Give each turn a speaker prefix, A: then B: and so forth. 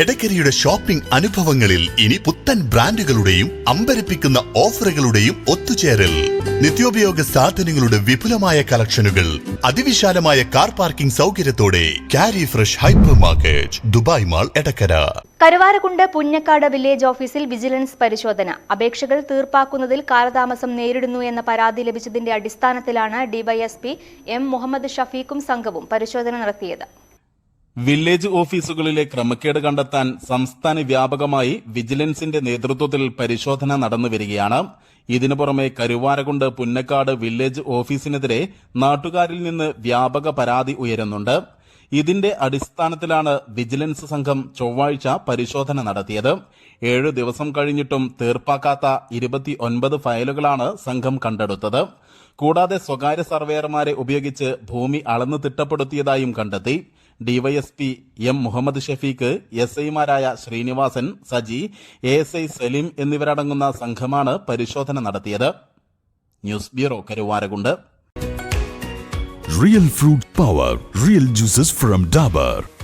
A: എടക്കരയുടെ shopping അനുഭവങ്ങളിൽ ഇനി പുത്തൻ ബ്രാൻഡുകളുടെയും അമ്പരപ്പിക്കുന്ന ഓഫറുകളുടെയും ഒത്തുചേരൽ. നിത്യോപയോഗ സാധനങ്ങളുടെ വിപുലമായ കളക്ഷനുകൾ അതിവിശാലമായ car parking സൗകര്യത്തോടെ Kari fresh hypermarket Dubai mall Edakkara.
B: Karuvarakundu Punnakkad village ഓഫീസിൽ വിജിലൻസ് പരിശോധന. അപേക്ഷകൾ തീർപ്പാക്കുന്നതിൽ കാലതാമസം നേരിടുന്നു എന്ന പരാതി ലഭിച്ചതിന്റെ അടിസ്ഥാനത്തിലാണ് ഡിവൈഎസ്പി എം മുഹമ്മദ് ഷഫീഖും സംഘവും പരിശോധന നടത്തിയത്.
C: വില്ലേജ് ഓഫീസുകളിലെ ക്രമക്കേട് കണ്ടെത്താൻ സംസ്ഥാന വ്യാപകമായി വിജിലൻസിന്റെ നേതൃത്വത്തിൽ പരിശോധന നടന്നുവരികയാണ് ഇതിനു പുറമെ കരുവാരകുണ്ട് പുന്നക്കാട് വില്ലേജ് ഓഫീസിനെതിരെ നാട്ടുകാരിൽ നിന്ന് വ്യാപക പരാതി ഉയരുന്നുണ്ട്. ഇതിന്റെ അടിസ്ഥാനത്തിലാണ് വിജിലൻസ് സംഘം ചൊവ്വാഴ്ച പരിശോധന നടത്തിയത്. ഏഴു ദിവസം കഴിഞ്ഞിട്ടും തീർപ്പാക്കാത്ത ഇരുപത്തിയൊൻപത് ഫയലുകളാണ് സംഘം കണ്ടെടുത്തത്. കൂടാതെ സ്വകാര്യ സർവേയർമാരെ ഉപയോഗിച്ച് ഭൂമി അളന്നു തിട്ടപ്പെടുത്തിയതായും കണ്ടെത്തി. DYSP M Muhammad Shafeeq S ഐമാരായ Srinivasan Saji A S I Saleem എന്നിവരടങ്ങുന്ന സംഘമാണ് പരിശോധന നടത്തിയത് news bureau Karuvarakundu
D: real fruit power real juices from Dabur.